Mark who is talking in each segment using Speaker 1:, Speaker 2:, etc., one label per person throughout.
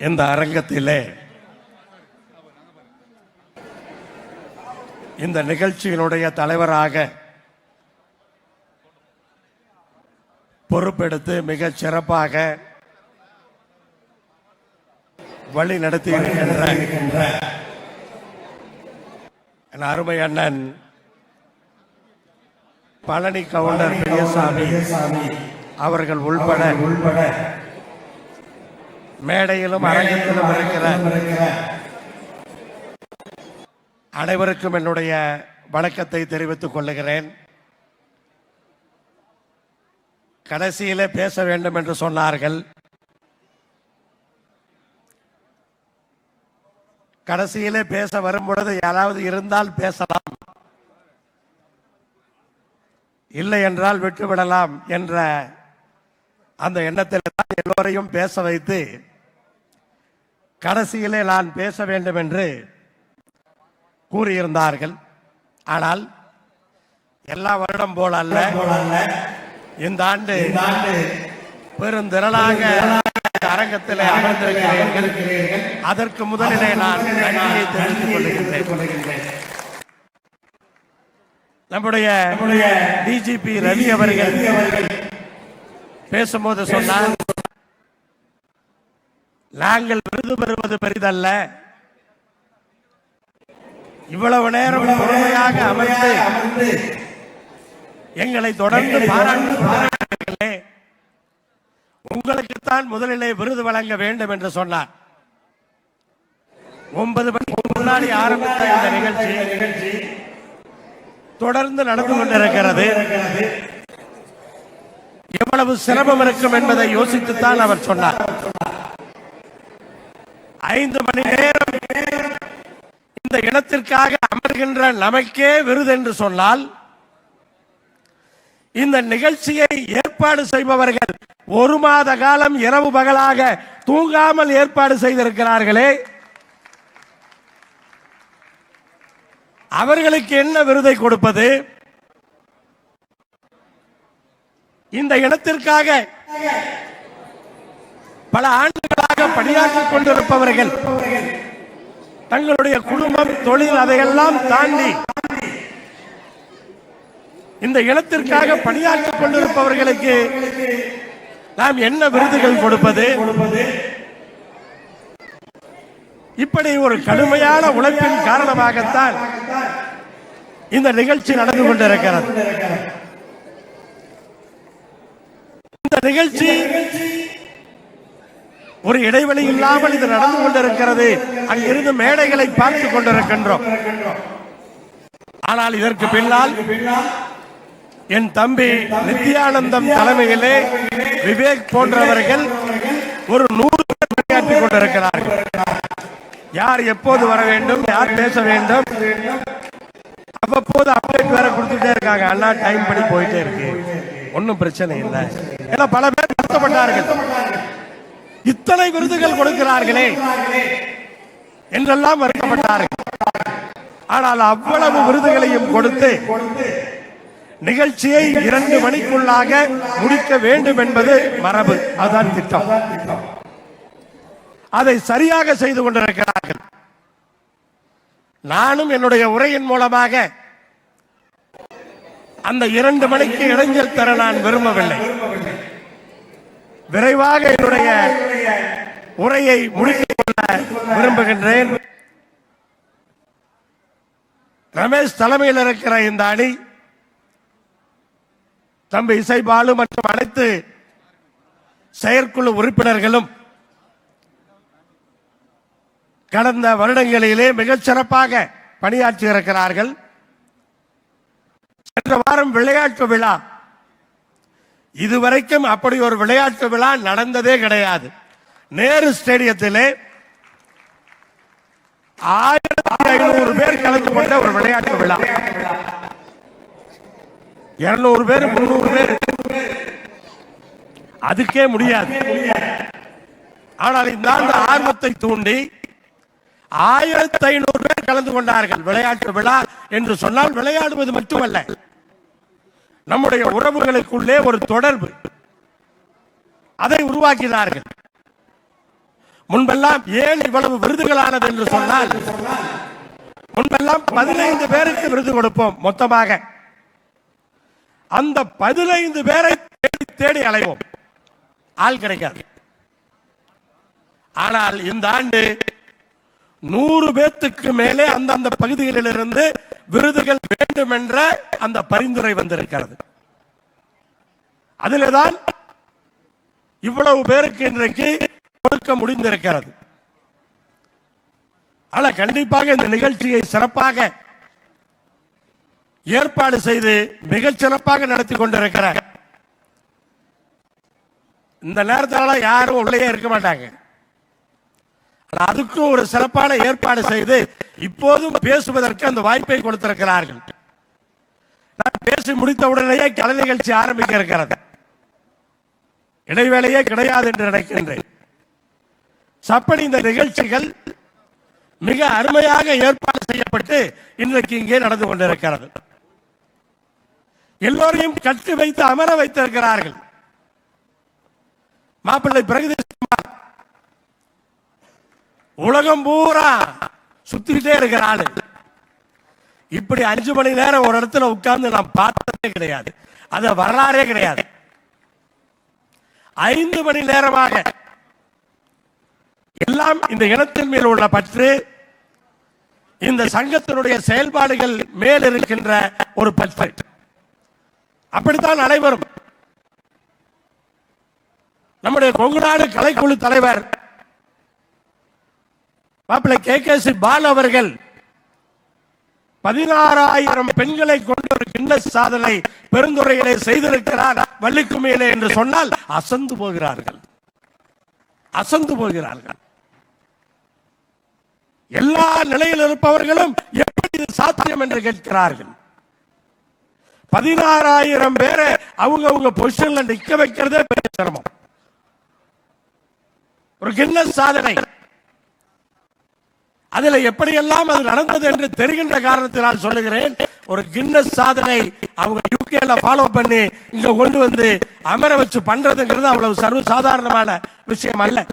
Speaker 1: இந்த அரங்கத்திலே? இந்த நிகழ்ச்சியினுடைய தலைவராக பொறுப்பெடுத்து மிக சிறப்பாக வழி நடத்தி இருக்கின்ற என் அருமை அண்ணன் பழனி கவுண்டர் பெரியசாமி. அவர்கள் உள்பட உள்பட மேடையிலும் அரங்கத்திலும் இருக்கிற அனைவருக்கும் என்னுடைய வணக்கத்தை தெரிவித்துக் கொள்ளுகிறேன். கடைசியிலே பேச வேண்டும் என்று சொன்னார்கள். கடைசியிலே பேச வரும் பொழுது யாராவது இருந்தால் பேசலாம். இல்லை என்றால் விட்டுவிடலாம் என்ற அந்த எண்ணத்தில் தான் எல்லோரையும் பேச வைத்து கடைசியிலே நான் பேச வேண்டும் என்று கூறியிருந்தார்கள். ஆனால் எல்லா வருடம் போல அல்ல இந்த ஆண்டு பெருந்திரளாக அரங்கத்தில் அமர்ந்திருக்கிறீர்கள். அதற்கு முதலிலே நான் நன்றியை தெரிவித்துக் கொள்கின்றேன். நம்முடைய டிஜிபி ரவி அவர்கள் பேசும்போது சொன்னார் நாங்கள் விருது பெறுவது பெரிதல்ல. இவ்வளவு நேரம் பொறுமையாக அமர்ந்து எங்களை தொடர்ந்து பாராட்டுகிறீர்களே. உங்களுக்குத்தான் முதலிலே விருது வழங்க வேண்டும் என்று சொன்னார். ஒன்பது மணிக்கு முன்னாடி ஆரம்பித்த இந்த நிகழ்ச்சி தொடர்ந்து நடந்து கொண்டிருக்கிறது. எவ்வளவு சிரமம் இருக்கும் என்பதை யோசித்துத்தான் அவர் சொன்னார். ஐந்து மணி நேரம் இந்த இடத்திற்காக அமர்கின்ற நமக்கே விருது என்று சொன்னால் இந்த நிகழ்ச்சியை ஏற்பாடு செய்பவர்கள் ஒரு மாத காலம் இரவு பகலாக தூங்காமல் ஏற்பாடு செய்திருக்கிறார்களே. அவர்களுக்கு என்ன விருதை கொடுப்பது? இந்த இனத்திற்காக பல ஆண்டுகளாக பணியாற்றிக் கொண்டிருப்பவர்கள் தங்களுடைய குடும்பம் தொழில் அதையெல்லாம் தாண்டி இந்த இனத்திற்காக பணியாற்றிக் கொண்டிருப்பவர்களுக்கு நாம் என்ன விருதுகள் கொடுப்பது? இப்படி ஒரு கடுமையான உழைப்பின் காரணமாகத்தான் இந்த நிகழ்ச்சி நடந்து கொண்டிருக்கிறது இந்த நிகழ்ச்சி ஒரு இடைவெளி இல்லாமல் இது நடந்து கொண்டிருக்கிறது. அங்கிருந்து மேடைகளை பார்த்து கொண்டிருக்கின்றோம். ஆனால் இதற்கு பின்னால் என் தம்பி நித்யானந்தம் தலைமையிலே விவேக் போன்றவர்கள் ஒரு நூறு பேர் கொண்டிருக்கிறார்கள். யார் எப்போது வர வேண்டும் யார் பேச வேண்டும் அவ்வப்போது அப்டேட் வேற கொடுத்துட்டே இருக்காங்க. அண்ணா டைம் படி போயிட்டே இருக்கு. ஒன்றும் பிரச்சனை இல்லை. ஏன்னா பல பேர் வருத்தப்பட்டார்கள் இத்தனை விருதுகள் கொடுக்கிறார்களே என்றெல்லாம் வருத்தப்பட்டார்கள். ஆனால் அவ்வளவு விருதுகளையும் கொடுத்து நிகழ்ச்சியை இரண்டு மணிக்குள்ளாக முடிக்க வேண்டும் என்பது மரபு. அதுதான் திட்டம். அதை சரியாக செய்து கொண்டிருக்கிறார்கள். நானும் என்னுடைய உரையின் மூலமாக அந்த இரண்டு மணிக்கு இடைஞ்சல் தர நான் விரும்பவில்லை. விரைவாக என்னுடைய உரையை முடித்துக் கொள்ள விரும்புகின்றேன். ரமேஷ் தலைமையில் இருக்கிற இந்த அணி தம்பி இசைபாலு மற்றும் அனைத்து செயற்குழு உறுப்பினர்களும் கடந்த வருடங்களிலே மிகச் சிறப்பாக பணியாற்றி இருக்கிறார்கள் சென்ற வாரம் விளையாட்டு விழா. இதுவரைக்கும் அப்படி ஒரு விளையாட்டு விழா நடந்ததே கிடையாது. நேரு ஸ்டேடியத்திலே ஆயிரத்தி ஐநூறு பேர் கலந்து கொண்ட ஒரு விளையாட்டு விழா. இருநூறு பேர் முன்னூறு பேர். அதுக்கே முடியாது. ஆனால் இந்த ஆண்டு ஆர்வத்தை தூண்டி ஆயிரத்தி ஐநூறு பேர் கலந்து கொண்டார்கள். விளையாட்டு விழா என்று சொன்னால் விளையாடுவது மட்டுமல்ல. நம்முடைய உறவுகளுக்குள்ளே ஒரு தொடர்பு. அதை உருவாக்கினார்கள். முன்பெல்லாம் ஏன் இவ்வளவு விருதுகளானது என்று சொன்னால் முன்பெல்லாம் பதினைந்து பேருக்கு விருது கொடுப்போம் மொத்தமாக. அந்த பதினைந்து பேரை தேடி தேடி அலைவோம். ஆள் கிடைக்காது. ஆனால் இந்த ஆண்டு நூறு பேத்துக்கு மேலே அந்தந்த பகுதிகளிலிருந்து விருதுகள் வேண்டும் என்ற அந்த பரிந்துரை வந்திருக்கிறது. அதில்தான் இவ்வளவு பேருக்கு இன்றைக்கு கொடுக்க முடிந்திருக்கிறது. ஆனா கண்டிப்பாக இந்த நிகழ்ச்சியை சிறப்பாக ஏற்பாடு செய்து மிகச் சிறப்பாக நடத்தி கொண்டிருக்கிறார். இந்த நேரத்தால யாரும் உள்ளே இருக்க மாட்டாங்க. அதுக்கும் ஒரு சிறப்பான ஏற்பாடு செய்து இப்போதும் பேசுவதற்கு அந்த வாய்ப்பை கொடுத்திருக்கிறார்கள். நான் பேசி முடித்த உடனேயே கலை நிகழ்ச்சி ஆரம்பிக்க இருக்கிறது. இடைவேளையே கிடையாது என்று நினைக்கின்றேன். சப்படி இந்த நிகழ்ச்சிகள் மிக அருமையாக ஏற்பாடு செய்யப்பட்டு இன்றைக்கு இங்கே நடந்து கொண்டிருக்கிறது. எல்லோரையும் கட்டி வைத்து அமர வைத்திருக்கிறார்கள். மாப்பிள்ளை பிரகதீஷ் குமார் உலகம் பூரா சுத்திக்கிட்டே இருக்கிற ஆளு. இப்படி அஞ்சு மணி நேரம் ஒரு இடத்துல உட்கார்ந்து நான் பார்த்ததே கிடையாது. அத வரலாறே கிடையாது. ஐந்து மணி நேரமாக எல்லாம் இந்த இனத்தின் மேல் உள்ள பற்று இந்த சங்கத்தினுடைய செயல்பாடுகள் மேல் இருக்கின்ற ஒரு பற்று. அப்படித்தான் அனைவரும் நம்முடைய கொங்குநாடு கலைக்குழு தலைவர் மாப்பிள்ளை கே. கே. சி பால் அவர்கள் பதினாறாயிரம் பெண்களை கொண்டு ஒரு கின்னஸ் சாதனை பெருந்துறையிலே செய்திருக்கிறார். வள்ளிக்குமையிலே என்று சொன்னால் அசந்து போகிறார்கள். அசந்து போகிறார்கள். எல்லா நிலையில் இருப்பவர்களும் எப்படி இது சாத்தியம் என்று கேட்கிறார்கள். பதினாறாயிரம் பேரை அவங்க அவங்க பொசிஷன்ல நிக்க வைக்கிறதே பெரிய சிரமம். ஒரு கின்னஸ் சாதனை அதில் எப்படியெல்லாம் அது நடந்தது என்று தெரிகின்ற காரணத்தினால் சொல்லுகிறேன். ஒரு கின்னஸ் சாதனை அவங்க யூகேல ஃபாலோ பண்ணி இங்க கொண்டு வந்து அமர வச்சு பண்றதுங்கிறது அவ்வளவு சர்வ சாதாரணமான விஷயம் அல்ல.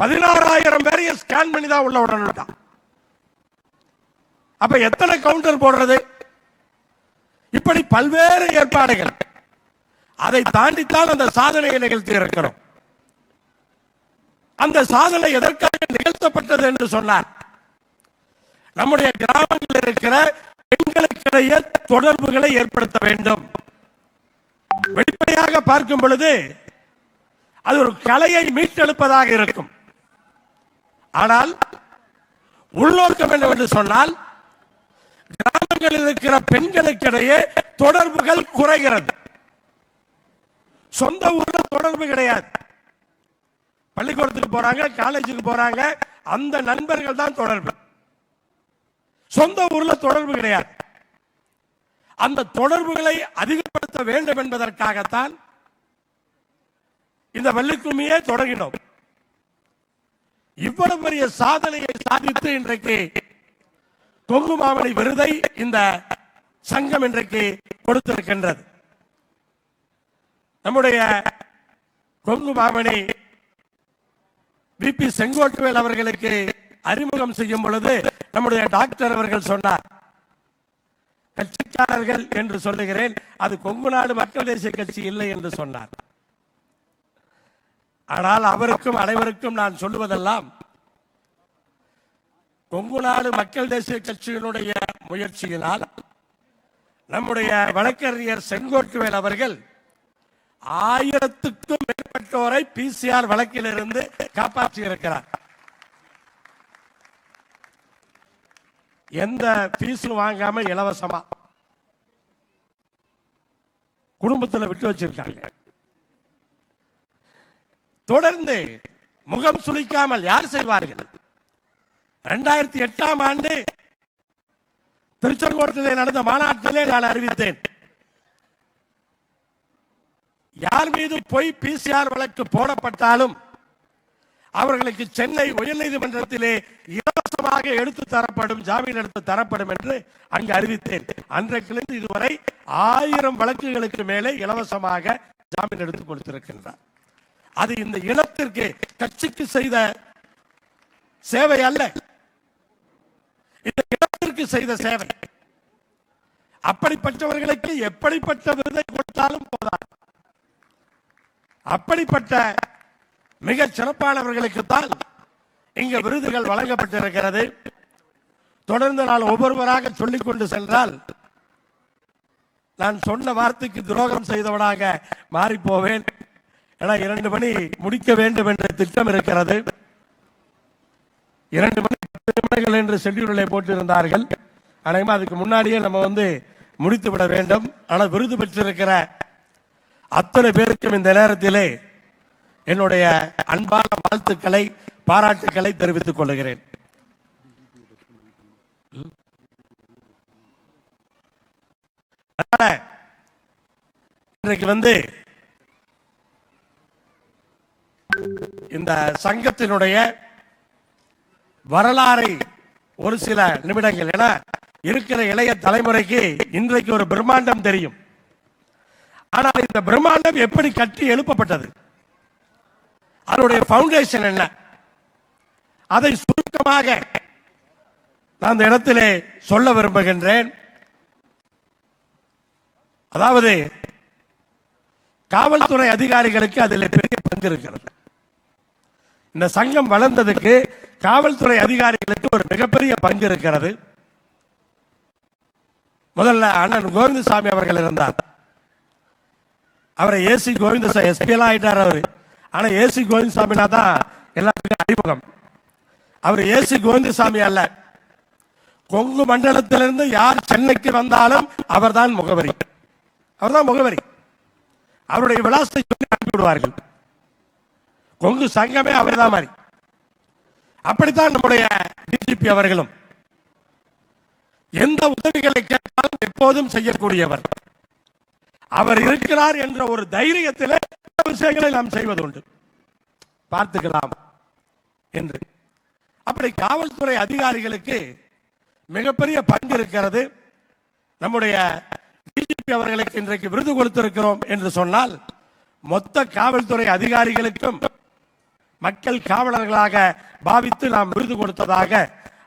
Speaker 1: பதினாறாயிரம் பேரையும் ஸ்கேன் பண்ணி தான் உள்ள விடணும் அப்ப எத்தனை கவுண்டர் போடுறது? இப்படி பல்வேறு ஏற்பாடுகள். அதை தாண்டித்தான் அந்த சாதனையை நிகழ்த்தி இருக்கிறோம். அந்த சாதனை எதற்காக நிகழ்த்தப்பட்டது என்று சொன்னார். நம்முடைய கிராமங்களில் இருக்கிற பெண்களுக்கிடையே தொடர்புகளை ஏற்படுத்த வேண்டும். வெளிப்படையாக பார்க்கும் பொழுது அது ஒரு கலையை மீட்டெடுப்பதாக இருக்கும். ஆனால் உள்நோக்கம் என்னவென்று சொன்னால் கிராமங்களில் இருக்கிற பெண்களுக்கிடையே தொடர்புகள் குறைகிறது. சொந்த ஊர்ல தொடர்பு கிடையாது. பள்ளிக்கூடத்துக்கு போறாங்க காலேஜுக்கு போறாங்க அந்த நண்பர்கள் தான் தொடர்பு. சொந்த ஊர்ல தொடர்பு கிடையாது. அந்த தொடர்புகளை அதிகப்படுத்த வேண்டும் என்பதற்காகத்தான் இந்த வள்ளிக்கும்மியை தொடங்கினோம். இவ்வளவு பெரிய சாதனையை சாதித்து இன்றைக்கு கொங்கு மாமணி விருதை இந்த சங்கம் இன்றைக்கு கொடுத்திருக்கின்றது. நம்முடைய கொங்கு மாமணி விபி செங்கோட்டுவேல் அவர்களுக்கு அறிமுகம் செய்யும் பொழுது நம்முடைய டாக்டர் அவர்கள் சொன்னார் கட்சிக்காரர்கள் என்று சொல்லுகிறேன் அது கொங்கு நாடு மக்கள் தேசிய கட்சி இல்லை என்று சொன்னார். ஆனால் அவருக்கும் அனைவருக்கும் நான் சொல்லுவதெல்லாம் கொங்கு நாடு மக்கள் தேசிய கட்சியினுடைய முயற்சியினால் நம்முடைய வழக்கறிஞர் செங்கோட்டுவேல் அவர்கள் ஆயிரத்துக்கும் மேற்பட்டோரை பிசிஆர் வழக்கிலிருந்து காப்பாற்றி இருக்கிறார் எந்த பீஸும் வாங்காம இலவசமா குடும்பத்தில் விட்டு வச்சிருக்காங்க. தொடர்ந்து முகம் சுளிக்காமல் யார் செய்வார்கள்? இரண்டாயிரத்தி எட்டாம் ஆண்டு திருச்செங்கோட்டத்திலே நடந்த மாநாட்டிலே நான் அறிவித்தேன். யார் மீது பொய் பிசிஆர் வழக்கு போடப்பட்டாலும் அவர்களுக்கு சென்னை உயர்நீதிமன்றத்திலே இலவசமாக எடுத்து தரப்படும் ஜாமீன் எடுத்து தரப்படும் என்று அங்கு அறிவித்தேன். அன்றைக்கிலிருந்து இதுவரை ஆயிரம் வழக்குகளுக்கு மேலே இலவசமாக ஜாமீன் எடுத்து கொடுத்திருக்கின்றார். அது இந்த இனத்திற்கு கட்சிக்கு செய்த சேவை அல்ல. இந்த இனத்திற்கு செய்த சேவை. அப்படிப்பட்டவர்களுக்கு எப்படிப்பட்ட விருதை கொடுத்தாலும் போதாது. அப்படிப்பட்ட மிக சிறப்பானவர்களுக்குத்தான் இங்கு விருதுகள் வழங்கப்பட்டிருக்கிறது. தொடர்ந்து நான் ஒவ்வொருவராக சொல்லிக் கொண்டு சென்றால் நான் சொன்ன வார்த்தைக்கு துரோகம் செய்தவனாக மாறிப்போவேன். போவேன் ஏன்னா இரண்டு மணி முடிக்க வேண்டும் என்ற திட்டம் இருக்கிறது. இரண்டு மணி பத்து நிமிடங்கள் என்று ஷெட்யூலை போட்டிருந்தார்கள். அனைமா அதுக்கு முன்னாடியே நம்ம வந்து முடித்து விட வேண்டும். ஆனால் விருது பெற்றிருக்கிற அத்தனை பேருக்கும் இந்த நேரத்திலே என்னுடைய அன்பான வாழ்த்துக்களை பாராட்டுக்களை தெரிவித்துக் கொள்கிறேன். இன்றைக்கு வந்து இந்த சங்கத்தினுடைய வரலாறை ஒரு சில நிமிடங்கள் என இருக்கிற இளைய தலைமுறைக்கு இன்றைக்கு ஒரு பிரம்மாண்டம் தெரியும். ஆனால் இந்த பிரம்மாண்டம் எப்படி கட்டி எழுப்பப்பட்டது? அதனுடைய பவுண்டேஷன் என்ன? அதை சுருக்கமாக நான் இந்த இடத்திலே சொல்ல விரும்புகின்றேன். அதாவது காவல்துறை அதிகாரிகளுக்கு அதில் பெரிய பங்கு இருக்கிறது. இந்த சங்கம் வளர்ந்ததுக்கு காவல்துறை அதிகாரிகளுக்கு ஒரு மிகப்பெரிய பங்கு இருக்கிறது. முதல்ல அண்ணன் கோவிந்தசாமி அவர்கள் இருந்தார். அவரை ஏசி கோவிந்த எஸ்பியெல்லாம் ஆயிட்டார் அவர். ஆனால் ஏசி கோவிந்தசாமினா தான் எல்லாத்துக்கும் அறிமுகம். அவர் ஏசி கோவிந்தசாமி அல்ல. கொங்கு மண்டலத்திலிருந்து யார் சென்னைக்கு வந்தாலும் அவர்தான் முகவரி. அவர் தான் முகவரி. அவருடைய விலாசத்தை சொல்லி அனுப்பிவிடுவார்கள் கொங்கு சங்கமே அவர் தான் மாதிரி. அப்படித்தான் நம்முடைய டிஜிபி அவர்களும். எந்த உதவிகளை கேட்டாலும் எப்போதும் செய்யக்கூடியவர். அவர் இருக்கிறார் என்ற ஒரு தைரியத்தில் விஷயங்களை நாம் செய்வதுண்டு. பார்த்துக்கலாம் என்று. அப்படி காவல்துறை அதிகாரிகளுக்கு மிகப்பெரிய பங்கு இருக்கிறது. நம்முடைய டிஜிபி அவர்களுக்கு இன்றைக்கு விருது கொடுத்திருக்கிறோம் என்று சொன்னால் மொத்த காவல்துறை அதிகாரிகளுக்கும் மக்கள் காவலர்களாக பாவித்து நாம் விருது கொடுத்ததாக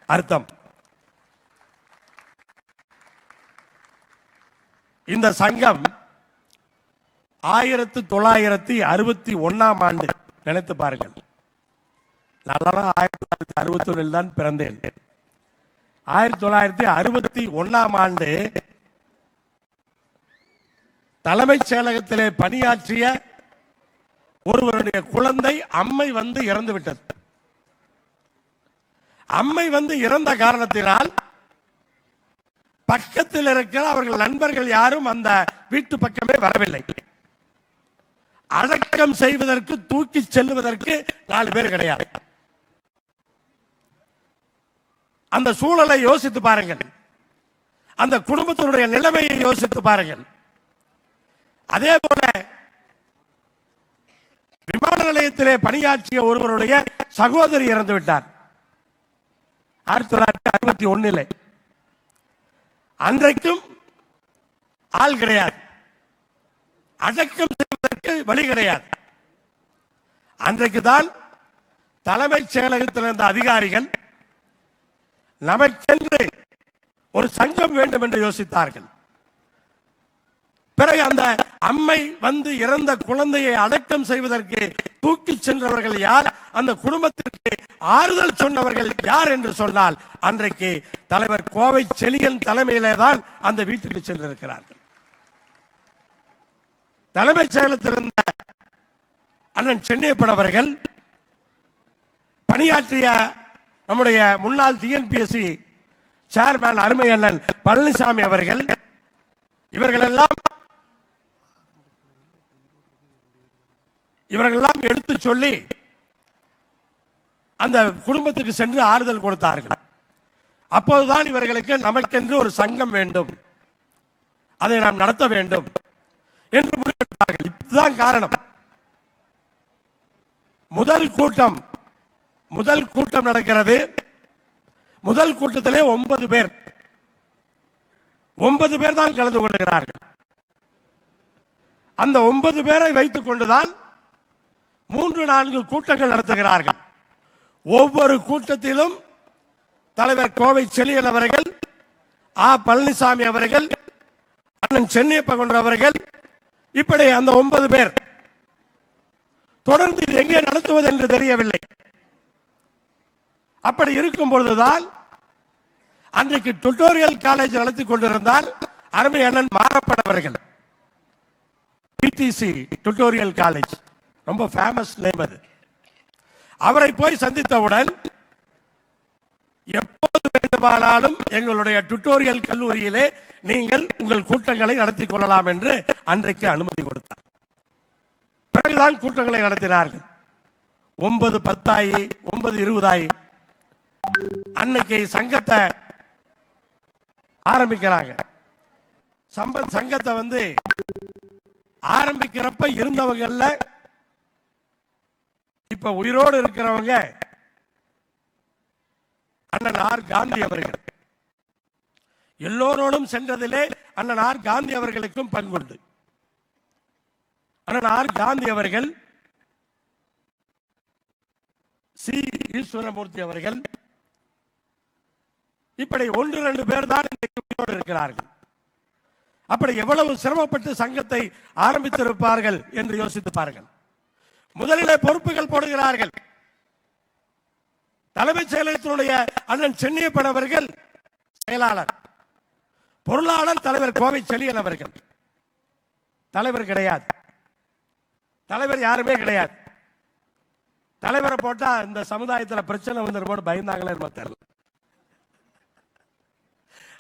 Speaker 1: அர்த்தம். இந்த சங்கம் ஆயிரத்து தொள்ளாயிரத்தி அறுபத்தி ஒன்னாம் ஆண்டு. நினைத்து பாருங்கள். நான் ஆயிரத்தி தொள்ளாயிரத்தி அறுபத்தி ஒன்றில் தான் பிறந்தேன். ஆயிரத்தி தொள்ளாயிரத்தி அறுபத்தி ஒன்னாம் ஆண்டு தலைமைச் செயலகத்திலே பணியாற்றிய ஒருவருடைய குழந்தை அம்மை வந்து இறந்து விட்டது அம்மை வந்து இறந்த காரணத்தினால் பக்கத்தில் இருக்கிற அவர்கள் நண்பர்கள் யாரும் அந்த வீட்டு பக்கமே வரவில்லை. அடக்கம் செய்வதற்கு தூக்கி செல்லுவதற்கு நாலு பேர் கிடையாது. அந்த சூழலை யோசித்து பாருங்கள். அந்த குடும்பத்தினுடைய நிலைமையை யோசித்து பாருங்கள். அதே போல விமான நிலையத்திலே பணியாற்றிய ஒருவருடைய சகோதரி இறந்து விட்டார். ஆயிரத்தி தொள்ளாயிரத்தி அறுபத்தி ஒன்னில் அன்றைக்கும் ஆள் கிடையாது. அடக்கம் செய்வதற்கு வழி கிடையாது. அன்றைக்கு தான் தலைமைச் செயலகத்தில் இருந்த அதிகாரிகள் நமக்கென்று ஒரு சங்கம் வேண்டும் என்று யோசித்தார்கள். பிறகு அந்த அம்மை வந்து இறந்த குழந்தையை அடக்கம் செய்வதற்கு தூக்கி சென்றவர்கள் யார்? அந்த குடும்பத்திற்கு ஆறுதல் சொன்னவர்கள் யார் என்று சொன்னால் அன்றைக்கு தலைவர் கோவை செலியன் தலைமையிலே தான் அந்த வீட்டுக்கு சென்றிருக்கிறார்கள். தலைமைச் செயலத்திலிருந்த அண்ணன் அவர்கள் பணியாற்றிய நம்முடைய முன்னாள் டிஎன்பிஎஸ்சி சேர்மேன் அருமை அண்ணன் பழனிசாமி அவர்கள் இவர்கள் எல்லாம் இவர்களெல்லாம் எடுத்து சொல்லி அந்த குடும்பத்துக்கு சென்று ஆறுதல் கொடுத்தார்கள். அப்போதுதான் இவர்களுக்கு நமக்கென்று ஒரு சங்கம் வேண்டும். அதை நாம் நடத்த வேண்டும். என்று முடிவெடுத்தார்கள் இதுதான் காரணம். முதல் கூட்டம் முதல் கூட்டம் நடக்கிறது. முதல் கூட்டத்திலே ஒன்பது பேர். ஒன்பது பேர் தான் கலந்து கொள்கிறார்கள். அந்த ஒன்பது பேரை வைத்துக் கொண்டுதான் மூன்று நான்கு கூட்டங்கள் நடத்துகிறார்கள். ஒவ்வொரு கூட்டத்திலும் தலைவர் கோவை செழியன் அவர்கள் ஆ. பழனிசாமி அவர்கள் அண்ணன் சென்னியப்ப அவர்கள் இப்படி அந்த ஒன்பது பேர் தொடர்ந்து இது எங்கே நடத்துவது என்று தெரியவில்லை. அப்படி இருக்கும் பொழுதுதான் அன்றைக்கு டுட்டோரியல் காலேஜ் நடத்தி கொண்டிருந்தால் அருமை அண்ணன் மாறப்படவர்கள் பிடிசி டுட்டோரியல் காலேஜ் ரொம்ப ஃபேமஸ் நேம் அது. அவரை போய் சந்தித்தவுடன் எப்போது வேண்டுமானாலும் எங்களுடைய டுட்டோரியல் கல்லூரியிலே நீங்கள் உங்கள் கூட்டங்களை நடத்தி கொள்ளலாம் என்று அன்றைக்கு அனுமதி கொடுத்தார். பிறகுதான் கூட்டங்களை நடத்தினார்கள். ஒன்பது பத்தாயி ஒன்பது இருபதாயி. அன்னைக்கு சங்கத்தை ஆரம்பிக்கிறாங்க. சம்பத் சங்கத்தை வந்து ஆரம்பிக்கிறப்ப இருந்தவங்கல்ல இப்ப உயிரோடு இருக்கிறவங்க அண்ணன் ஆர். காந்தி அவர்கள். எல்லோரோடும் சென்றதிலே அண்ணன் ஆர் காந்தி அவர்களுக்கும் பங்குண்டு அண்ணன் ஆர் காந்தி அவர்கள் சி. ஈஸ்வரமூர்த்தி அவர்கள் இப்படி ஒன்று ரெண்டு பேர் தான் உயிரோடு இருக்கிறார்கள். அப்படி எவ்வளவு சிரமப்பட்டு சங்கத்தை ஆரம்பித்திருப்பார்கள் என்று யோசித்து பாருங்கள். முதலிலே பொறுப்புகள் போடுகிறார்கள். தலைமைச் செயலகத்தினுடைய அண்ணன் சென்னியப்பன் அவர்கள் செயலாளர். பொருளாளர் தலைவர் கோவை செழியன் அவர்கள். தலைவர் கிடையாது. தலைவர் யாருமே கிடையாது. தலைவரை போட்டா இந்த சமுதாயத்துல பிரச்சனை வந்துருமோன்னு பயந்தாங்களே என்னமோ தெரியல.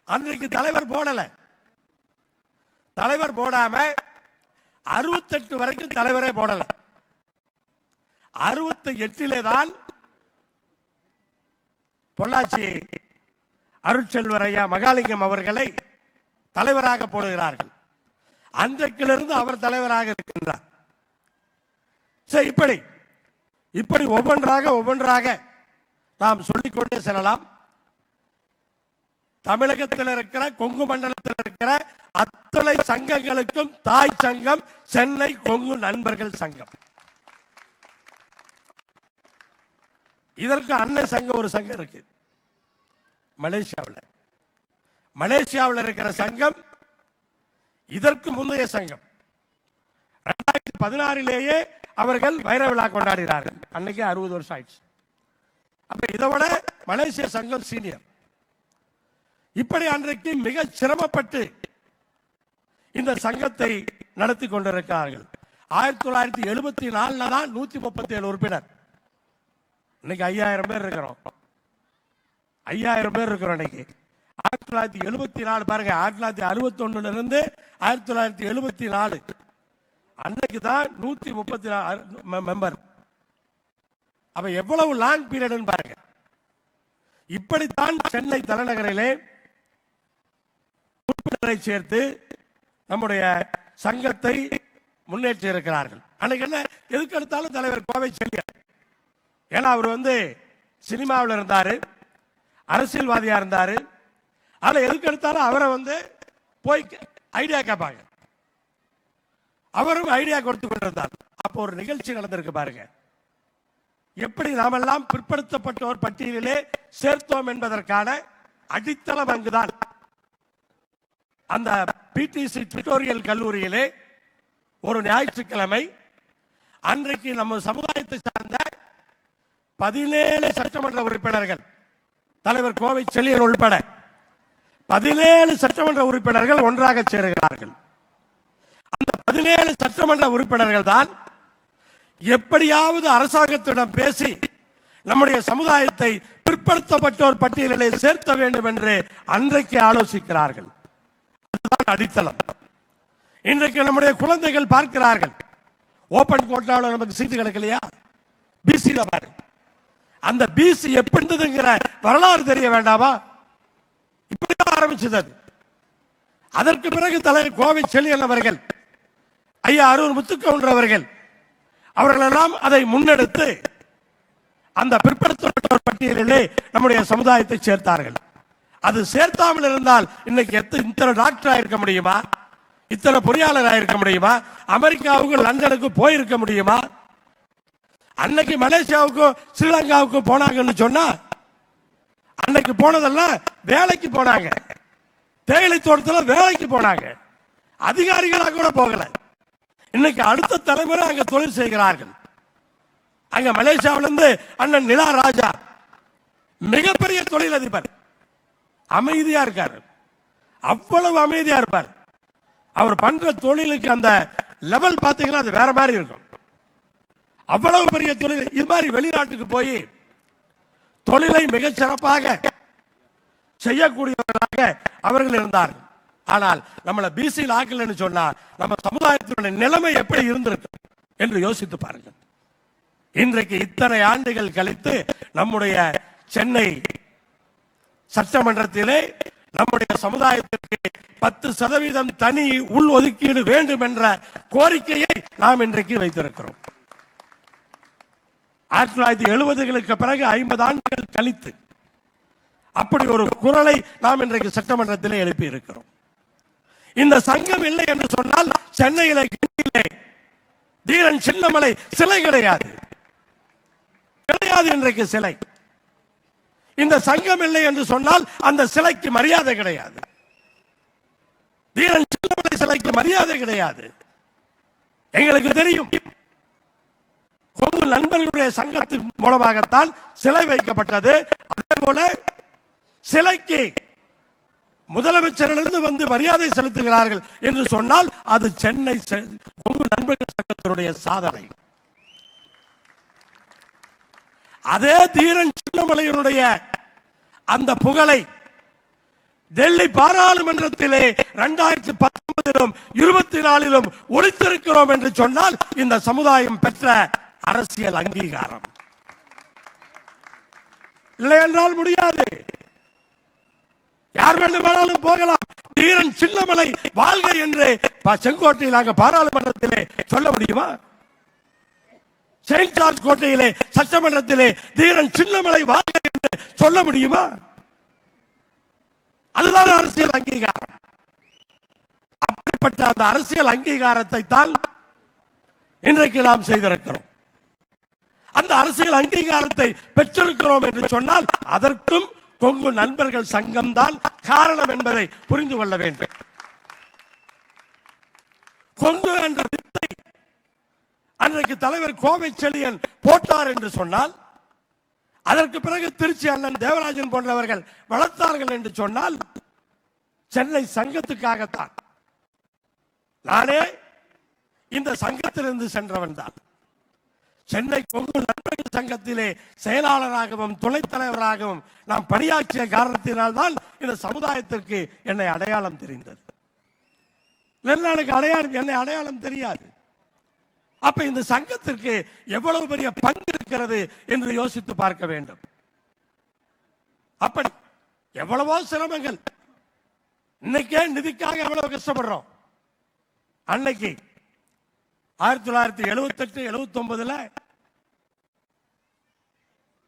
Speaker 1: அன்றைக்கு தலைவர் போடல. தலைவர் போடாம அறுபத்தெட்டு வரைக்கும் தலைவரே போடல. அறுபத்தி எட்டிலே தான் பொள்ளாச்சி அருட்செல்வரையா மகாலிங்கம் அவர்களை தலைவராக போடுகிறார்கள். அன்றைக்கிலிருந்து அவர் தலைவராக இருக்கின்றார். சரி இப்படி இப்படி ஒவ்வொன்றாக ஒவ்வொன்றாக நாம் சொல்லிக்கொண்டே செல்லலாம். தமிழகத்தில் இருக்கிற கொங்கு மண்டலத்தில் இருக்கிற அத்தனை சங்கங்களுக்கும் தாய் சங்கம் சென்னை கொங்கு நண்பர்கள் சங்கம். இதற்கு அண்ணன் சங்கம் ஒரு சங்கம் இருக்கு. மலேசியாவில். மலேசியாவில் இருக்கிற சங்கம் இதற்கு முந்தைய சங்கம். ரெண்டாயிரத்தி பதினாறிலேயே அவர்கள் வைர விழா கொண்டாடினார்கள் அன்னைக்கு அறுபது வருஷம் ஆயிடுச்சு. அப்ப இதை விட மலேசிய சங்கம் சீனியர். இப்படி அன்றைக்கு மிக சிரமப்பட்டு இந்த சங்கத்தை நடத்தி கொண்டிருக்கிறார்கள். ஆயிரத்தி தொள்ளாயிரத்தி எழுபத்தி நாலுல தான் நூத்தி முப்பத்தி ஏழு உறுப்பினர். இன்னைக்கு ஐயாயிரம் பேர் இருக்கிறோம். ஐயாயிரம் பேர் இருக்கிறோம் இன்னைக்கு. ஆயிரத்தி தொள்ளாயிரத்தி எழுபத்தி நாலு பாருங்க ஆயிரத்தி தொள்ளாயிரத்தி அறுபத்தி ஒண்ணுல இருந்து ஆயிரத்தி தொள்ளாயிரத்தி எழுபத்தி நாலு. அன்னைக்கு தான் நூத்தி முப்பத்தி நாலு மெம்பர் அப்ப எவ்வளவு லாங் பீரியட்னு பாருங்க. இப்படித்தான் சென்னை தலைநகரிலே உறுப்பினரை சேர்த்து நம்முடைய சங்கத்தை முன்னேற்றி இருக்கிறார்கள். அன்னைக்கு என்ன? எதுக்கு எடுத்தாலும் தலைவர் கோவை செல்லியார் ஏன்னா அவர் வந்து சினிமாவில் இருந்தாரு அரசியல்வாதியா இருந்தாரு ஆனா எதுக்கு எடுத்தாலும் அவரை வந்து போய் ஐடியா கேட்பாங்க. அவரும் ஐடியா கொடுத்து கொண்டிருந்தார். அப்போ ஒரு நிகழ்ச்சி நடந்திருக்கு பாருங்க. எப்படி நாமெல்லாம் பிற்படுத்தப்பட்டோர் பட்டியலிலே சேர்த்தோம் என்பதற்கான அடித்தளம் அங்குதான். அந்த பிடிசி டுட்டோரியல் கல்லூரியிலே ஒரு ஞாயிற்றுக்கிழமை அன்றைக்கு நம்ம சமுதாயத்தை சார்ந்த பதினேழு சட்டமன்ற உறுப்பினர்கள் தலைவர் கோவை செல்லியன் உள்பட பதினேழு சட்டமன்ற உறுப்பினர்கள் ஒன்றாக சேருகிறார்கள். அந்த பதினேழு சட்டமன்ற உறுப்பினர்கள் தான் எப்படியாவது அரசாங்கத்திடம் பேசி நம்முடைய சமுதாயத்தை பிற்படுத்தப்பட்டோர் பட்டியலிலே சேர்த்த வேண்டும் என்று அன்றைக்கு ஆலோசிக்கிறார்கள். அதுதான் அடித்தளம். இன்றைக்கு நம்முடைய குழந்தைகள் பார்க்கிறார்கள். ஓபன் கோட்டாவில் நமக்கு சீட்டு கிடைக்கலையா? பிசியில பாரு. அந்த பிசி எப்படி இருந்ததுங்கிற வரலாறு தெரிய வேண்டாமா? இப்படி ஆரம்பிச்சது அது. அதற்கு பிறகு தலைவர் கோவை செழியன் அவர்கள் ஐயா அருண் முத்துக்கவுண்டர் அவர்கள் அவர்களெல்லாம் அதை முன்னெடுத்து அந்த பிற்படுத்தப்பட்டோர் பட்டியலிலே நம்முடைய சமுதாயத்தை சேர்த்தார்கள். அது சேர்த்தாமல் இருந்தால் இன்னைக்கு எத்த இத்தனை டாக்டர் இருக்க முடியுமா? இத்தனை பொறியாளராக இருக்க முடியுமா? அமெரிக்காவுக்கும் லண்டனுக்கும் போயிருக்க முடியுமா? அன்னைக்கு மலேசியாவுக்கும் ஸ்ரீலங்காவுக்கும் போனாங்கன்னு சொன்னா அன்னைக்கு போனதெல்லாம் வேலைக்கு போனாங்க. தேயிலை தோட்டத்தில் வேலைக்கு போனாங்க. அதிகாரிகளாக கூட போகல. இன்னைக்கு அடுத்த தலைமுறை அங்க தொழில் செய்கிறார்கள். அங்க மலேசியாவிலிருந்து அண்ணன் நிலா ராஜா மிகப்பெரிய தொழில் அதிபர் அமைதியா இருக்காரு. அவ்வளவு அமைதியா இருப்பார். அவர் பண்ற தொழிலுக்கு அந்த லெவல் பார்த்தீங்கன்னா அது வேற மாதிரி இருக்கும். அவ்வளவு பெரிய தொழில் இது மாதிரி வெளிநாட்டுக்கு போய் தொழிலை மிகச் சிறப்பாக செய்யக்கூடியவர்களாக அவர்கள் இருந்தார்கள். ஆனால் நம்மளை பிசியில் ஆக்கலன்னு சொன்னா நம்ம சமுதாயத்தினுடைய நிலைமை எப்படி இருந்திருக்கும் என்று யோசித்து பாருங்கள். இன்றைக்கு இத்தனை ஆண்டுகள் கழித்து நம்முடைய சென்னை சட்டமன்றத்திலே நம்முடைய சமுதாயத்திற்கு பத்து சதவீதம் தனி உள் ஒதுக்கீடு வேண்டும் என்ற கோரிக்கையை நாம் இன்றைக்கு வைத்திருக்கிறோம். ஆயிரத்தி தொள்ளாயிரத்தி எழுபதுகளுக்கு பிறகு ஐம்பது ஆண்டுகள் கழித்து அப்படி ஒரு குரலை நாம் இன்றைக்கு சட்டமன்றத்தில் எழுப்பி இருக்கிறோம் இந்த சங்கம் இல்லை என்று சொன்னால் சென்னையிலே கிண்டியிலே தீரன் சின்னமலை சிலை கிடையாது. கிடையாது இன்றைக்கு சிலை. இந்த சங்கம் இல்லை என்று சொன்னால் அந்த சிலைக்கு மரியாதை கிடையாது. தீரன் சின்னமலை சிலைக்கு மரியாதை கிடையாது. எங்களுக்கு தெரியும். கொங்கு நண்பர்களுடைய சங்கத்தின் மூலமாகத்தான் சிலை வைக்கப்பட்டது. அதே போல சிலைக்கு முதலமைச்சரிலிருந்து வந்து மரியாதை செலுத்துகிறார்கள் என்று சொன்னால் அது சென்னை செ- கொங்கு நண்பர்கள் சங்கத்தினுடைய சாதனை. அதே தீரன் சின்னமலையினுடைய அந்த புகழை டெல்லி பாராளுமன்றத்திலே இரண்டாயிரத்தி பத்தொன்பதிலும் இருபத்தி நாலிலும் ஒழித்திருக்கிறோம் என்று சொன்னால் இந்த சமுதாயம் பெற்ற அரசியல் அங்கீகாரம். இல்லை என்றால் முடியாது. யார் வேண்டுமானாலும் போகலாம். தீரன் சின்னமலை வாழ்க என்று செங்கோட்டையில் அங்க பாராளுமன்றத்திலே சொல்ல முடியுமா? செயின்ட் ஜார்ஜ் கோட்டையிலே சட்டமன்றத்திலே தீரன் சின்னமலை வாழ்க என்று சொல்ல முடியுமா? அதுதான் அரசியல் அங்கீகாரம். அப்படிப்பட்ட அந்த அரசியல் அங்கீகாரத்தை தான் இன்றைக்கு நாம் செய்திருக்கிறோம். அந்த அரசியல் அங்கீகாரத்தை பெற்றிருக்கிறோம் என்று சொன்னால் அதற்கும் கொங்கு நண்பர்கள் சங்கம் தான் காரணம் என்பதை புரிந்து கொள்ள வேண்டும். கொங்கு என்ற வித்தை அன்றைக்கு தலைவர் கோவை செழியன் போட்டார் என்று சொன்னால் அதற்கு பிறகு திருச்சி அண்ணன் தேவராஜன் போன்றவர்கள் வளர்த்தார்கள் என்று சொன்னால் சென்னை சங்கத்துக்காகத்தான். நானே இந்த சங்கத்திலிருந்து சென்றவன் தான் சென்னை கொங்கு நண்பர்கள் சங்கத்திலே செயலாளராகவும் துணைத் தலைவராகவும் நாம் பணியாற்றிய காரணத்தினால் தான் இந்த சமுதாயத்திற்கு என்னை அடையாளம் தெரிந்தது. நெல்லாளுக்கு அடையாளம் என்னை அடையாளம் தெரியாது. அப்ப இந்த சங்கத்திற்கு எவ்வளவு பெரிய பங்கு இருக்கிறது என்று யோசித்து பார்க்க வேண்டும். அப்படி எவ்வளவோ சிரமங்கள். இன்னைக்கே நிதிக்காக எவ்வளவு கஷ்டப்படுறோம். அன்னைக்கு ஆயிரத்தி தொள்ளாயிரத்தி எழுபத்தெட்டு எழுபத்தி ஒன்பதுல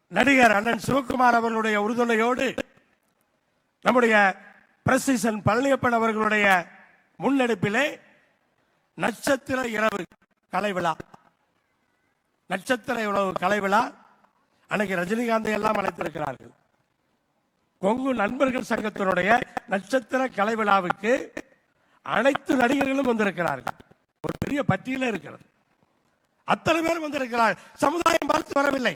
Speaker 1: நடிகர் அண்ணன் சிவகுமார் அவர்களுடைய உறுதுணையோடு நம்முடைய பிரசிசன் பழனியப்பன் அவர்களுடைய முன்னெடுப்பிலே நட்சத்திர இரவு கலை விழா. நட்சத்திர இரவு கலை விழா. அன்னைக்கு ரஜினிகாந்தை எல்லாம் அழைத்திருக்கிறார்கள். கொங்கு நண்பர்கள் சங்கத்தினுடைய நட்சத்திர கலை விழாவுக்கு அனைத்து நடிகர்களும் வந்திருக்கிறார்கள். ஒரு பெரிய பட்டியல இருக்கிறது. அத்தனை பேர் வந்திருக்கிறார். சமுதாயம் பார்த்து வரவில்லை.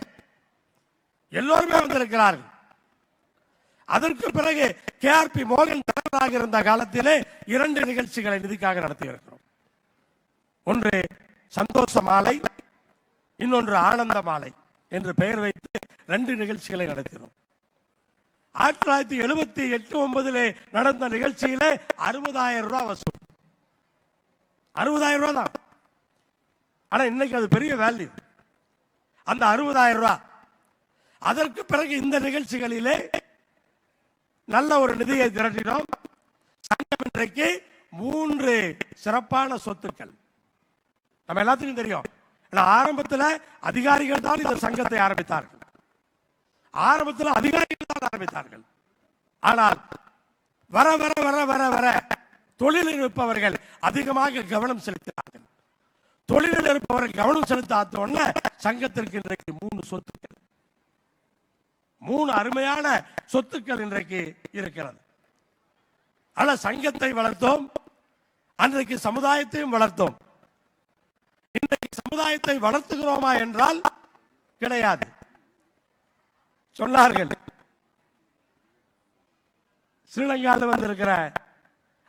Speaker 1: எல்லோருமே வந்திருக்கிறார்கள். அதற்கு பிறகு கே ஆர் பி மோகன் தலைவராக இருந்த காலத்திலே இரண்டு நிகழ்ச்சிகளை நிதிக்காக நடத்தியிருக்கிறோம். ஒன்று சந்தோஷ மாலை இன்னொன்று ஆனந்த மாலை என்று பெயர் வைத்து ரெண்டு நிகழ்ச்சிகளை நடத்தினோம். ஆயிரத்தி தொள்ளாயிரத்தி எழுபத்தி எட்டு ஒன்பதிலே நடந்த நிகழ்ச்சியிலே அறுபதாயிரம் ரூபாய் வசூல். அறுபதாயிரம் ரூபா தான். ஆனால் இன்னைக்கு அது பெரிய வேல்யூ அந்த அறுபதாயிரம் ரூபா அதற்கு பிறகு இந்த நிகழ்ச்சிகளிலே நல்ல ஒரு நிதியை திரட்டினோம். சங்கம் இன்றைக்கு மூன்று சிறப்பான சொத்துக்கள். நம்ம எல்லாத்துக்கும் தெரியும். ஆரம்பத்தில் அதிகாரிகள் தான் இந்த சங்கத்தை ஆரம்பித்தார்கள். ஆரம்பத்தில் அதிகாரிகள் தான் ஆரம்பித்தார்கள். ஆனால் வர வர வர வர வர தொழிலில் இருப்பவர்கள் அதிகமாக கவனம் செலுத்தினார்கள். தொழிலில் இருப்பவர்கள் கவனம் செலுத்தாத உடனே சங்கத்திற்கு இன்றைக்கு மூணு சொத்துக்கள். மூணு அருமையான சொத்துக்கள் இன்றைக்கு இருக்கிறது. ஆனா சங்கத்தை வளர்த்தோம் அன்றைக்கு சமுதாயத்தையும் வளர்த்தோம். இன்றைக்கு சமுதாயத்தை வளர்த்துகிறோமா என்றால் கிடையாது. சொன்னார்கள். ஸ்ரீலங்காவில் வந்திருக்கிற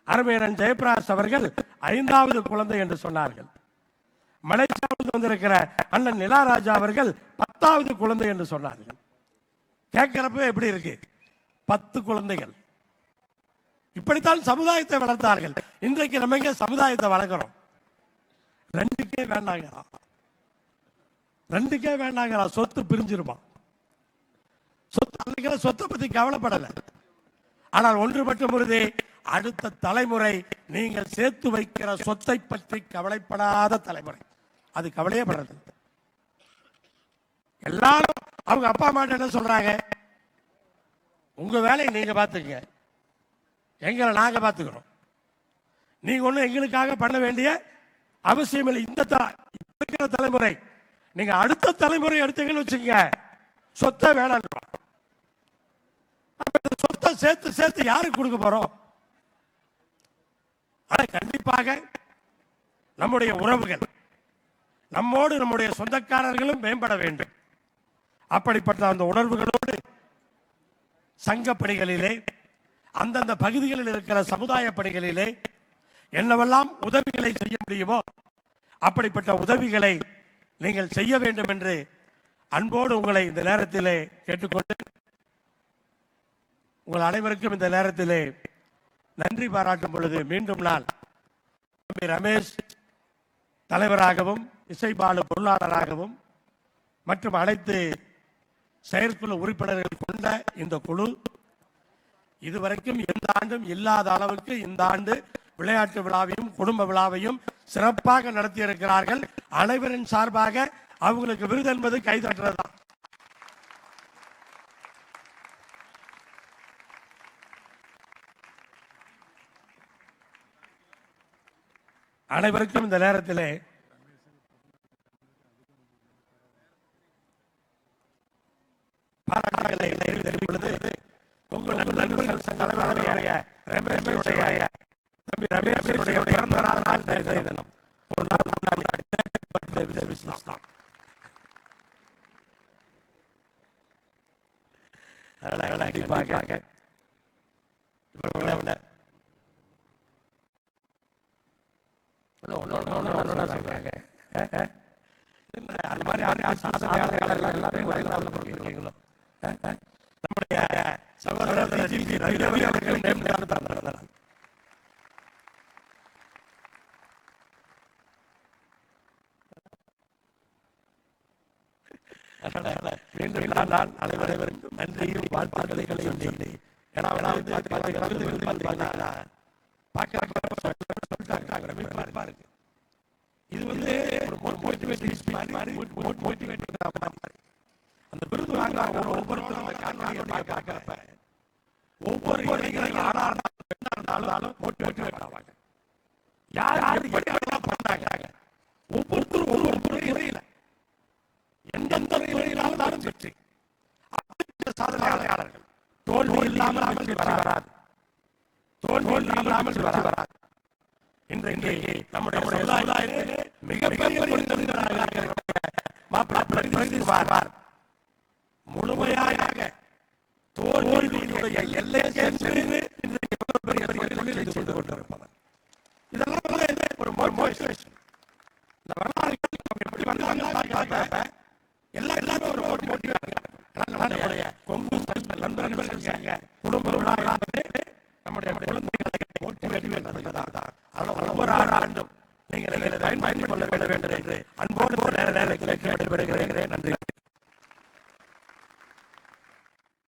Speaker 1: அருமையரன் ஜெயபிரகாஷ் அவர்கள் ஐந்தாவது குழந்தை என்று சொன்னார்கள். மலேசியாவில் வந்திருக்கிற அண்ணன் நிலாராஜா அவர்கள் பத்தாவது குழந்தை என்று சொன்னார்கள். கேட்கிறப்ப எப்படி இருக்கு? பத்து குழந்தைகள். இப்படித்தான் சமுதாயத்தை வளர்த்தார்கள். இன்றைக்கு நம்ம இங்கே சமுதாயத்தை வளர்க்கிறோம். ரெண்டுக்கே வேண்டாங்கிறா. ரெண்டுக்கே வேண்டாங்கிறா. சொத்து பிரிஞ்சிருப்பான் சொத்து சொத்தை பத்தி கவலைப்படலை. ஆனால் ஒன்று மட்டும் உறுதி அடுத்த தலைமுறை நீங்கள் சேர்த்து வைக்கிற சொத்தை பற்றி கவலைப்படாத தலைமுறை. அது கவலையே படுறது எல்லாரும் அவங்க அப்பா அம்மா என்ன சொல்றாங்க? உங்க வேலையை நீங்க பாத்துக்கங்க எங்களை நாங்க பாத்துக்கிறோம் நீங்க ஒன்றும் எங்களுக்காக பண்ண வேண்டிய அவசியம் இல்லை. இந்த இருக்கிற தலைமுறை. நீங்க அடுத்த தலைமுறை எடுத்தீங்கன்னு வச்சுக்கங்க. சொத்தை வேணான்றோம் சொத்தை சேர்த்து சேர்த்து யாருக்கு கொடுக்க போறோம்? ஆனால் கண்டிப்பாக நம்முடைய உறவுகள் நம்மோடு நம்முடைய சொந்தக்காரர்களும் மேம்பட வேண்டும். அப்படிப்பட்ட அந்த உணர்வுகளோடு சங்க பணிகளிலே அந்தந்த பகுதிகளில் இருக்கிற சமுதாய பணிகளிலே என்னவெல்லாம் உதவிகளை செய்ய முடியுமோ அப்படிப்பட்ட உதவிகளை நீங்கள் செய்ய வேண்டும் என்று அன்போடு உங்களை இந்த நேரத்திலே கேட்டுக்கொண்டு உங்கள் அனைவருக்கும் இந்த நேரத்திலே நன்றி பாராட்டும் பொழுது மீண்டும் நான் தம்பி ரமேஷ் தலைவராகவும் இசைபாலு பொருளாளராகவும் மற்றும் அனைத்து செயற்குழு உறுப்பினர்கள் கொண்ட இந்த குழு இதுவரைக்கும் எந்த ஆண்டும் இல்லாத அளவுக்கு இந்த ஆண்டு விளையாட்டு விழாவையும் குடும்ப விழாவையும் சிறப்பாக நடத்தியிருக்கிறார்கள். அனைவரின் சார்பாக அவங்களுக்கு விருது என்பது கைதட்டுறது தான் அனைவருக்கும் இந்த நேரத்தில் பாராட்டுகளை தெரிவித்துக் பொழுது உங்கள் நண்பர்கள் சங்க தலைவருடைய ரமேஷுடைய தம்பி ரமேஷுடைய பிறந்த நாள் நாள் தினம். ஒரு நாள் முன்னாடி கண்டிப்பாக இவர்களை விட ஒண்ணு, ஒண்ணு, ஒண்ணு, அந்த மாதிரி யாரும் சாதனையாளர்கள் எல்லாரையும் நம்முடைய சகோதரர் ஜிபி ரவி அவர்கள் தந்தார் மீண்டும் நான் அனைவரைவருக்கும் நன்றியும் வாழ்த்துக்களையும் சொல்லி ஏன்னா பார்க்க இருக்கு இது வந்து ஒரு மோட்டிவேட்டிங் ஸ்பீச் மாதிரி மோட்டிவேட் மாதிரி அந்த விருது வாங்குறாங்க ஒவ்வொருத்தரும் அந்த காணொலியை பார்க்கறப்ப ஒவ்வொரு இளைஞர்கள் ஆனா பெண்ணா இருந்தாலும் மோட்டிவேட் ஆவாங்க யார் யார் எப்படியெல்லாம் பண்ணாங்க ஒவ்வொருத்தரும் ஒரு ஒவ்வொரு இறையில எந்தெந்த துறையினாலும் வெற்றி அப்படிப்பட்ட சாதனையாளர்கள் தோல்வி இல்லாமல் அமைச்சு வராது தோல்வி இல்லாமல் அமைச்சு வராது இன்றைக்கு நம்முடைய சமுதாயத்திலே மிகப்பெரிய முழுமையாக தோல்வியினுடைய எல்லை சென்று இன்றைக்கு பெரிய தொழில் செய்து கொண்டு கொண்டிருப்பவர். இதெல்லாம் ஒரு மோட்டிவேஷன் இந்த வரலாறுகள் எப்படி வந்தாங்க எல்லாமே ஒரு ஒரு மோட்டிவேட் நம்முடைய கொங்கு நண்பர்கள் இருக்காங்க குடும்ப விழாவானது நம்முடைய குழந்தைகளை மோட்டிவேட் பண்ணுறதுதான் அதனால ஒவ்வொரு ஆண்டும் நீங்கள் பயன்படுத்திக் கொள்ள வேண்டும் என்று அன்போடு நேர நேரத்தில் கேட்டு வருகிறேன் நன்றி.